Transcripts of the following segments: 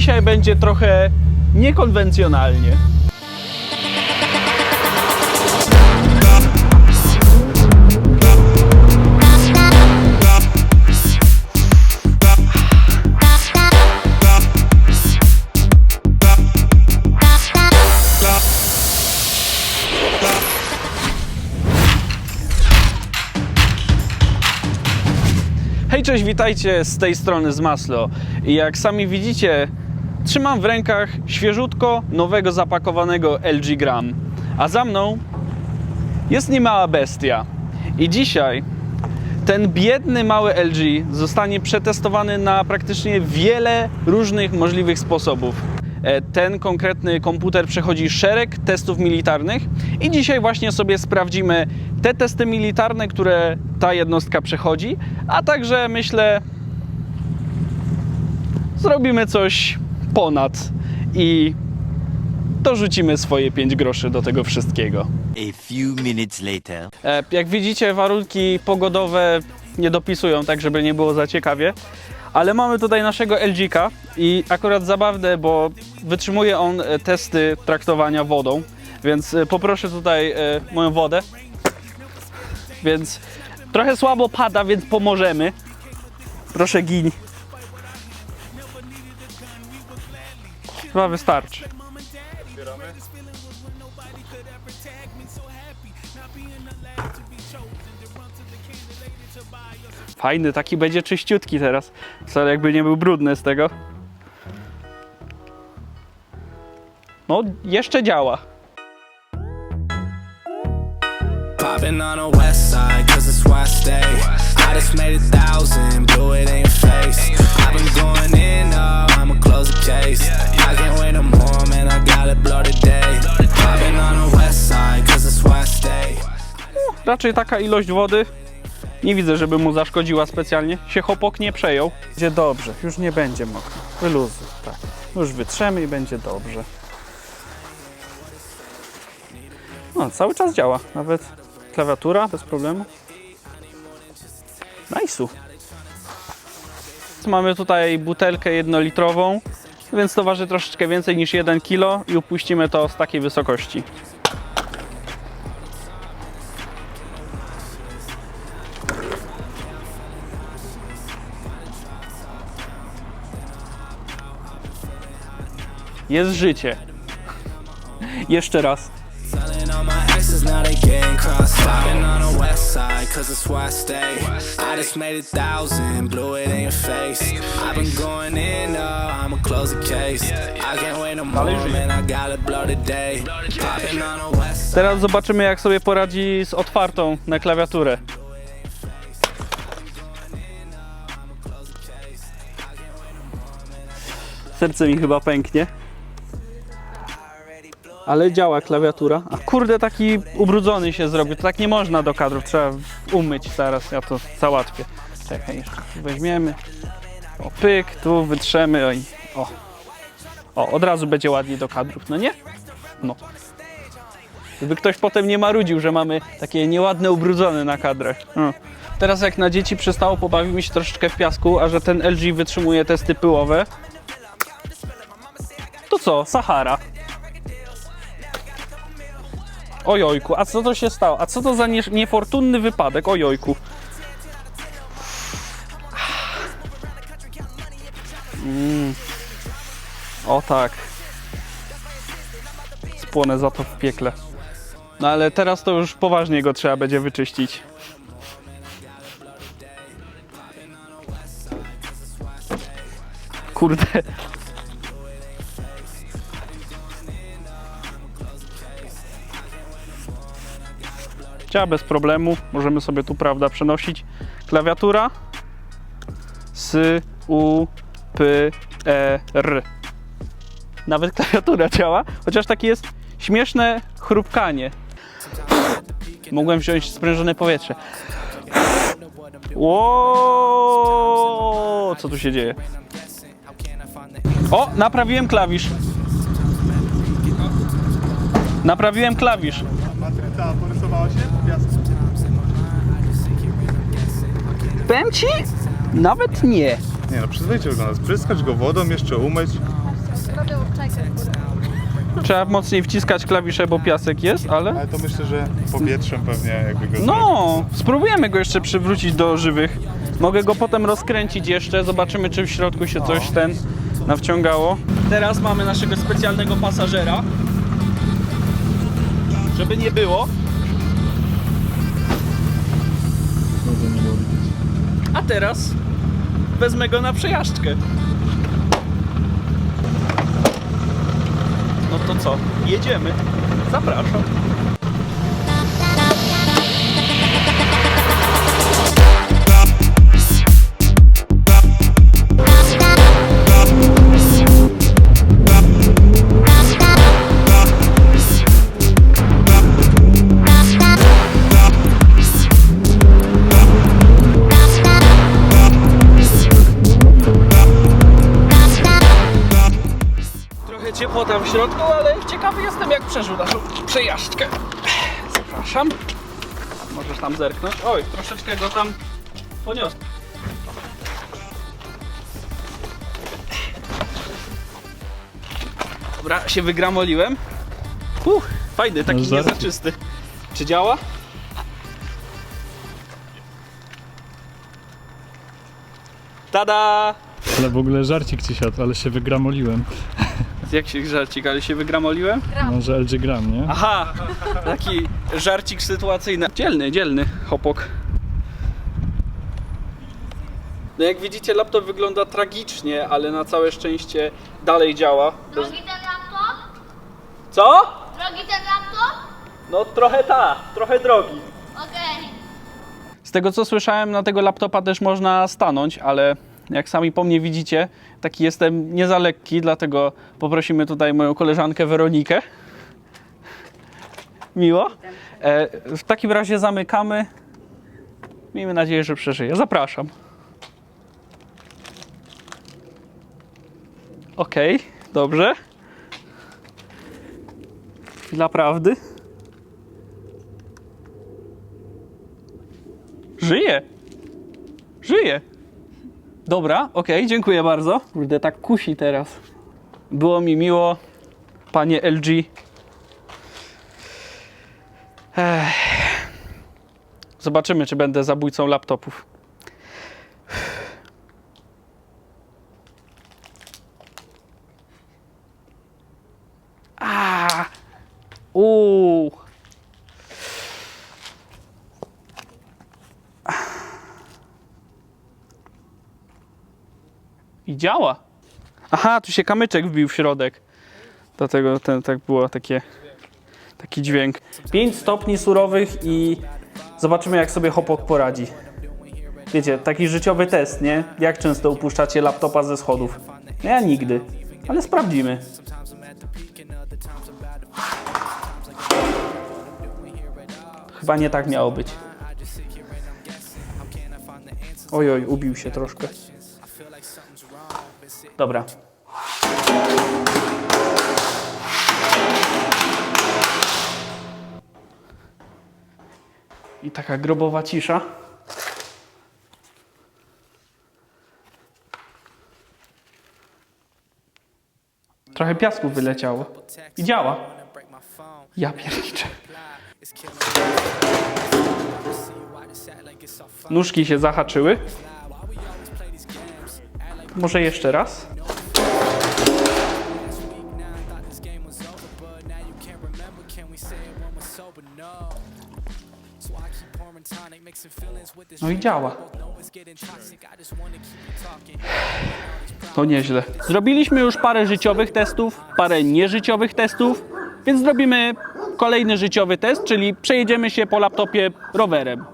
Dzisiaj będzie trochę niekonwencjonalnie. Hej, cześć, witajcie z tej strony z Maslo. I jak sami widzicie, trzymam w rękach świeżutko nowego zapakowanego LG Gram. A za mną jest niemała bestia. I dzisiaj ten biedny mały LG zostanie przetestowany na praktycznie wiele różnych możliwych sposobów. E, Ten konkretny komputer przechodzi szereg testów militarnych i dzisiaj właśnie sobie sprawdzimy te testy militarne, które ta jednostka przechodzi, a także myślę zrobimy coś ponad i dorzucimy swoje 5 groszy do tego wszystkiego. A few minutes later. E, Jak widzicie, warunki pogodowe nie dopisują tak, żeby nie było za ciekawie. Ale mamy tutaj naszego LG-ka i akurat zabawne, bo wytrzymuje on e, testy traktowania wodą, więc e, poproszę tutaj moją wodę. Więc trochę słabo pada, więc pomożemy. Proszę gin. Chyba wystarczy. Fajny, taki będzie czyściutki teraz. Wcale jakby nie był brudny z tego. No, jeszcze działa. Popping on west side, cause it's I stay. I just made a thousand, blew it in your face. Raczej taka ilość wody. Nie widzę, żeby mu zaszkodziła specjalnie. Się chopok nie przejął. Będzie dobrze, już nie będzie mokro. Wyluzuj, tak. Już wytrzemy i będzie dobrze. No, cały czas działa. Nawet klawiatura bez problemu. Nice'u. Mamy tutaj butelkę jednolitrową, więc to waży troszeczkę więcej niż 1 kg i upuścimy to z takiej wysokości. Jest życie. Jeszcze raz. Telling all my exes now they getting crossed. Popping on the west side, cause it's where I stay. I just made a thousand, blew it in your face. I've been going in, oh, I'ma close the case. I can't wait no more, man, I gotta blow today. Popping on the west Teraz zobaczymy, jak sobie poradzi z otwartą na klawiaturę. Serce mi chyba pęknie. Ale działa klawiatura. A kurde, taki ubrudzony się zrobił. To tak nie można do kadrów. Trzeba umyć zaraz. Ja to załatwię. Czekaj, weźmiemy. O, pyk, tu wytrzemy. Oj, o. O, od razu będzie ładnie do kadrów, no nie? No. Żeby ktoś potem nie marudził, że mamy takie nieładne ubrudzone na kadrach. No. Teraz jak na dzieci przestało, pobawimy się troszeczkę w piasku, a że ten LG wytrzymuje testy pyłowe, to co? Sahara. Ojojku, a co to się stało? A co to za nie, niefortunny wypadek? Ojojku. Mm. O tak. Spłonę za to w piekle. No ale teraz to już poważnie go trzeba będzie wyczyścić. Kurde. Działa bez problemu. Możemy sobie tu, prawda, przenosić. Klawiatura. S, U, P, E, R. Nawet klawiatura działa, chociaż takie jest śmieszne chrupkanie. Mogłem wziąć sprężone powietrze. Ło! Co tu się dzieje? O, naprawiłem klawisz. Naprawiłem klawisz. Się piasku? Powiem ci? Nawet nie. Nie no, przyzwoicie wygląda. Spryskać go wodą, jeszcze umyć. Trzeba mocniej wciskać klawisze, bo piasek jest, ale... Ale to myślę, że powietrzem pewnie jakby go No, spróbujemy go jeszcze przywrócić do żywych. Mogę go potem rozkręcić jeszcze, zobaczymy czy w środku się coś ten nawciągało. Teraz mamy naszego specjalnego pasażera. Żeby nie było. A teraz wezmę go na przejażdżkę. No to co? Jedziemy. Zapraszam. Trochę ciepło tam w środku, ale ciekawy jestem jak przeżył naszą przejażdżkę. Zapraszam. Możesz tam zerknąć. Oj, troszeczkę go tam poniosę. Dobra, się wygramoliłem. Uff, fajny, taki Masz żarty. niezachczysty. Czy działa? Tada! Ale w ogóle żarcik ci siadł, ale się wygramoliłem. Jak się żarcik, ale się wygramoliłem? Może LG gram, nie? Aha, taki żarcik sytuacyjny. Dzielny, dzielny hopok. No jak widzicie laptop wygląda tragicznie, ale na całe szczęście dalej działa. Bez... Drogi ten laptop? Co? Drogi ten laptop? No trochę ta, trochę drogi. Okej. Z tego co słyszałem, na tego laptopa też można stanąć, ale jak sami po mnie widzicie, taki jestem nie za lekki, dlatego poprosimy tutaj moją koleżankę Weronikę. Miło. E, w takim razie zamykamy. Miejmy nadzieję, że przeżyje. Zapraszam. Okej, dobrze. Chwila prawdy. Żyje. Żyje. Dobra, okej, dziękuję bardzo. Kurde, tak kusi teraz. Było mi miło, panie LG. Ech. Zobaczymy, czy będę zabójcą laptopów. A! Uuu! I działa. Aha, tu się kamyczek wbił w środek. Dlatego ten, tak było takie, taki dźwięk. 5 stopni surowych i zobaczymy jak sobie Hopok poradzi. Wiecie, taki życiowy test, nie? Jak często upuszczacie laptopa ze schodów? No ja nigdy, ale sprawdzimy. Chyba nie tak miało być. Oj, oj, ubił się troszkę. Dobra. I taka grobowa cisza. Trochę piasku wyleciało. I działa. Ja pierniczę. Nóżki się zahaczyły. Może jeszcze raz? No i działa. To nieźle. Zrobiliśmy już parę życiowych testów, parę nieżyciowych testów, więc zrobimy kolejny życiowy test, czyli przejedziemy się po laptopie rowerem.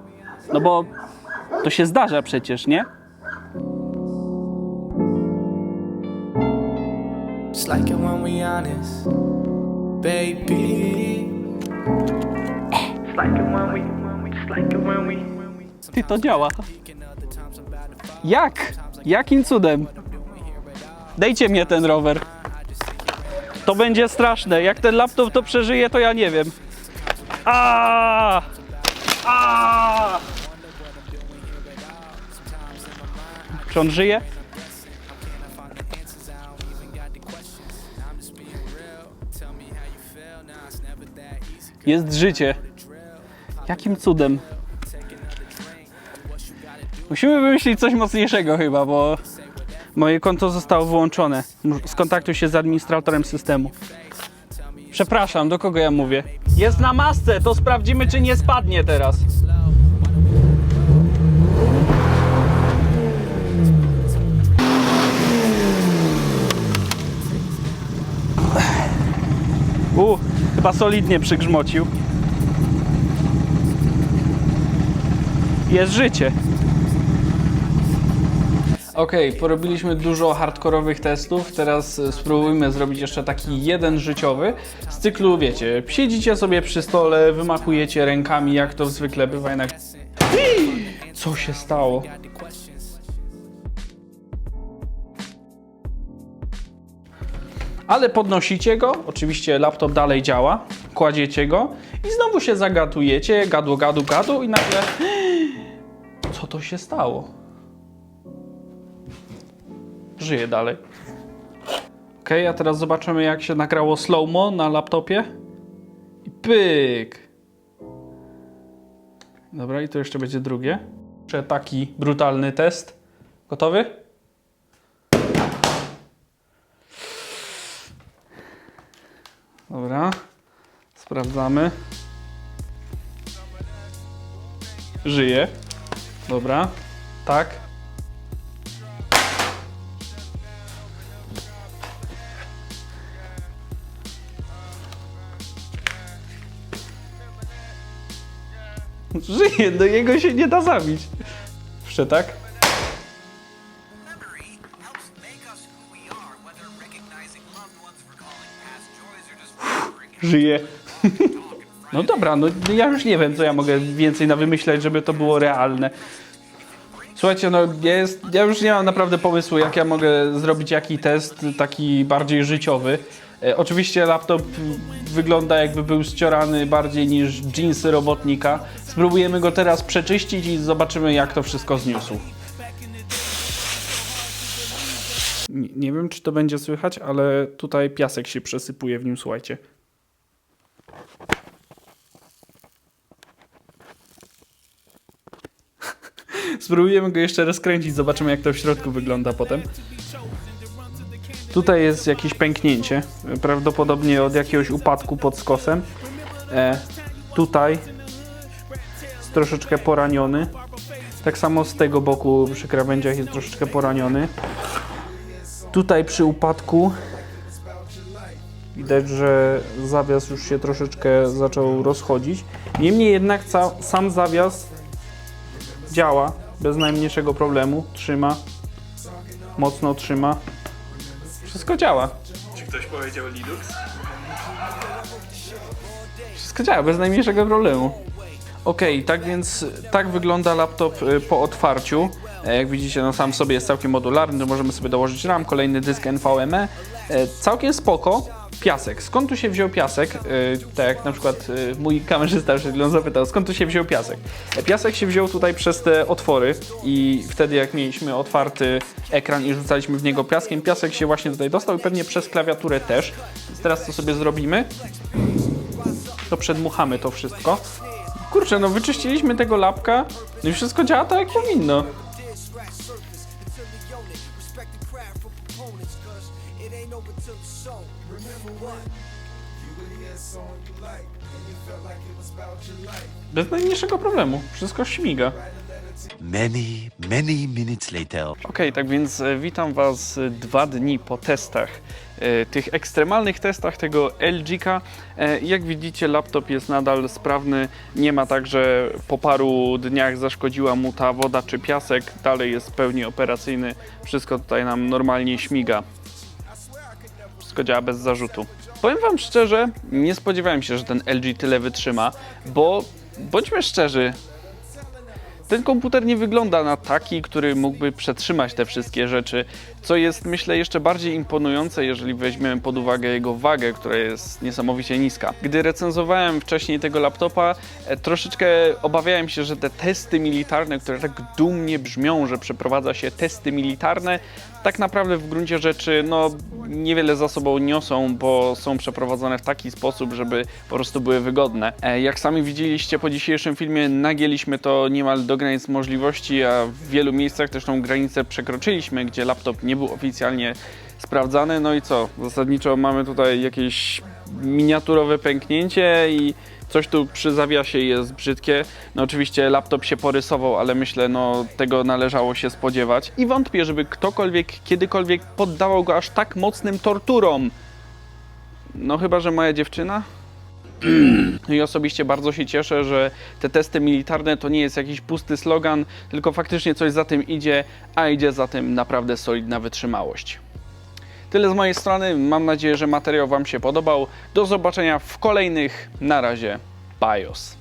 No bo to się zdarza przecież, nie? Just like it when we honest, baby. Ty, to działa. Jak? Jakim cudem? Dajcie mnie ten rower. To będzie straszne. Jak ten laptop to przeżyje, to ja nie wiem. A! A! Czy on żyje? Jest życie. Jakim cudem? Musimy wymyślić coś mocniejszego chyba, bo moje konto zostało wyłączone. Skontaktuj się z administratorem systemu. Przepraszam, do kogo ja mówię? Jest na masce, to sprawdzimy, czy nie spadnie teraz. U, chyba solidnie przygrzmocił. Jest życie. Okej, porobiliśmy dużo hardkorowych testów. Teraz e, spróbujmy zrobić jeszcze taki jeden życiowy. Z cyklu, wiecie, siedzicie sobie przy stole, wymachujecie rękami, jak to zwykle bywa jednak. Co się stało? Ale podnosicie go, oczywiście laptop dalej działa, kładziecie go i znowu się zagatujecie, gadu, gadu, gadu i nagle... Co to się stało? Żyje dalej. Ok, a teraz zobaczymy jak się nagrało slow-mo na laptopie. I pyk! Dobra, i to jeszcze będzie drugie. Jeszcze taki brutalny test. Gotowy? Dobra. Sprawdzamy. Żyje. Dobra. Tak. Żyje, do jego się nie da zabić. Jeszcze tak? Żyje. No dobra, no ja już nie wiem, co ja mogę więcej nawymyślać, żeby to było realne. Słuchajcie, no jest, ja już nie mam naprawdę pomysłu, jak ja mogę zrobić jaki test taki bardziej życiowy. E, oczywiście laptop wygląda jakby był ściorany bardziej niż jeansy robotnika. Spróbujemy go teraz przeczyścić i zobaczymy jak to wszystko zniósł. Nie, nie wiem czy to będzie słychać, ale tutaj piasek się przesypuje w nim, słuchajcie. Spróbujemy go jeszcze rozkręcić, zobaczymy jak to w środku wygląda potem. Tutaj jest jakieś pęknięcie, prawdopodobnie od jakiegoś upadku pod skosem. E, tutaj jest troszeczkę poraniony. Tak samo z tego boku przy krawędziach jest troszeczkę poraniony. Tutaj przy upadku widać, że zawias już się troszeczkę zaczął rozchodzić. Niemniej jednak sam zawias działa bez najmniejszego problemu, trzyma, mocno trzyma. Wszystko działa. Czy ktoś powiedział Linux? Wszystko działa bez najmniejszego problemu. Ok, tak więc tak wygląda laptop y, po otwarciu. E, Jak widzicie, no sam sobie jest całkiem modularny, możemy sobie dołożyć RAM, kolejny dysk NVMe. E, Całkiem spoko. Piasek. Skąd tu się wziął piasek? E, Tak na przykład e, mój kamerzysta przed chwilą zapytał, skąd tu się wziął piasek? E, Piasek się wziął tutaj przez te otwory i wtedy jak mieliśmy otwarty ekran i rzucaliśmy w niego piaskiem, piasek się właśnie tutaj dostał i pewnie przez klawiaturę też. Teraz co sobie zrobimy? To przedmuchamy to wszystko. Kurczę, no wyczyściliśmy tego lapka no i wszystko działa tak jak powinno. Bez najmniejszego problemu. Wszystko śmiga. Many, many minutes later. Okej, tak więc e, witam Was e, dwa dni po testach, e, tych ekstremalnych testach tego LG-ka. Jak widzicie, laptop jest nadal sprawny. Nie ma tak, że po paru dniach zaszkodziła mu ta woda czy piasek. Dalej jest w pełni operacyjny. Wszystko tutaj nam normalnie śmiga. Wszystko działa bez zarzutu. Powiem Wam szczerze, nie spodziewałem się, że ten LG tyle wytrzyma, bo bądźmy szczerzy, ten komputer nie wygląda na taki, który mógłby przetrzymać te wszystkie rzeczy, co jest myślę jeszcze bardziej imponujące, jeżeli weźmiemy pod uwagę jego wagę, która jest niesamowicie niska. Gdy recenzowałem wcześniej tego laptopa, e, troszeczkę obawiałem się, że te testy militarne, które tak dumnie brzmią, że przeprowadza się testy militarne, tak naprawdę w gruncie rzeczy no, niewiele za sobą niosą, bo są przeprowadzone w taki sposób, żeby po prostu były wygodne. E, Jak sami widzieliście po dzisiejszym filmie, nagięliśmy to niemal do granic możliwości, a w wielu miejscach też tą granicę przekroczyliśmy, gdzie laptop nie był oficjalnie sprawdzany. No i co? Zasadniczo mamy tutaj jakieś miniaturowe pęknięcie i coś tu przy zawiasie jest brzydkie. No oczywiście laptop się porysował, ale myślę, no tego należało się spodziewać. I wątpię, żeby ktokolwiek kiedykolwiek poddawał go aż tak mocnym torturom. No chyba, że moja dziewczyna. No i osobiście bardzo się cieszę, że te testy militarne to nie jest jakiś pusty slogan, tylko faktycznie coś za tym idzie, a idzie za tym naprawdę solidna wytrzymałość. Tyle z mojej strony. Mam nadzieję, że materiał Wam się podobał. Do zobaczenia w kolejnych. Na razie. BIOS.